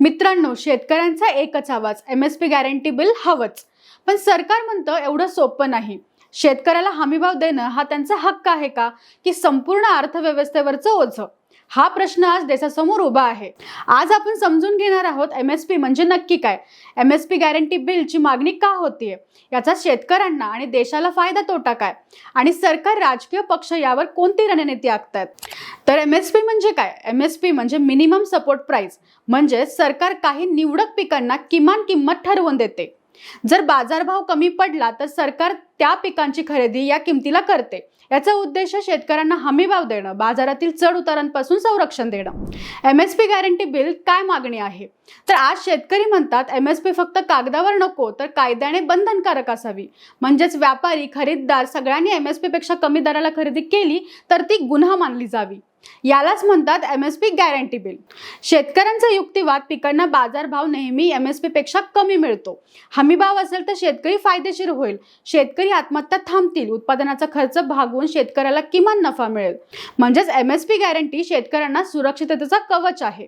मित्रांनो शेतकऱ्यांचा एकच आवाज M S P guarantee bill हवंच. पण सरकार म्हणतं एवढं सोपं नाही. शेतकऱ्याला हमीभाव देणं हा त्यांचा हक्क आहे का? की संपूर्ण अर्थव्यवस्थेवरचं ओझं? हा प्रश्न आज देशासमोर उभा आहे. आज आपण समजून घेणार आहोत एम एस पी म्हणजे नक्की काय? एम एस पी गॅरंटी बिलची मागणी का होतीये? याचा शेतकऱ्यांना आणि देशाला फायदा तोटा काय? आणि सरकार राजकीय पक्ष यावर कोणती रणनीती आखतात तर एम एस पी म्हणजे काय? एम एस पी म्हणजे मिनिमम सपोर्ट प्राइस म्हणजे सरकार काही निवडक पिकांना किमान किंमत ठरवून देते. जर बाजारभाव कमी पडला तर सरकार त्या पिकांची खरेदी या किमतीला करते. याचा उद्देश शेतकऱ्यांना हमी भाव देणं बाजारातील चढ उतारांपासून संरक्षण देणं. M S P guarantee bill काय मागणी आहे? तर आज शेतकरी म्हणतात एम एस पी फक्त कागदावर नको तर कायद्याने बंधनकारक असावी. म्हणजेच व्यापारी खरीददार सगळ्यांनी एम एस पी पेक्षा कमी दराला खरेदी केली तर ती गुन्हा मानली जावी. यालाच म्हणतात M S P guarantee bill शेतकऱ्यांचा युक्तिवाद पिकांना बाजारभाव नेहमी एम एस पी पेक्षा कमी मिळतो. हमी भाव असेल तर शेतकरी फायदेशीर होईल. शेतकरी शेतकरी आत्महत्या थांबतील. उत्पादनाचा खर्च भागवून शेतकऱ्याला किमान नफा मिळेल. म्हणजेच एम एस पी गॅरंटी शेतकऱ्यांना सुरक्षिततेचा कवच आहे.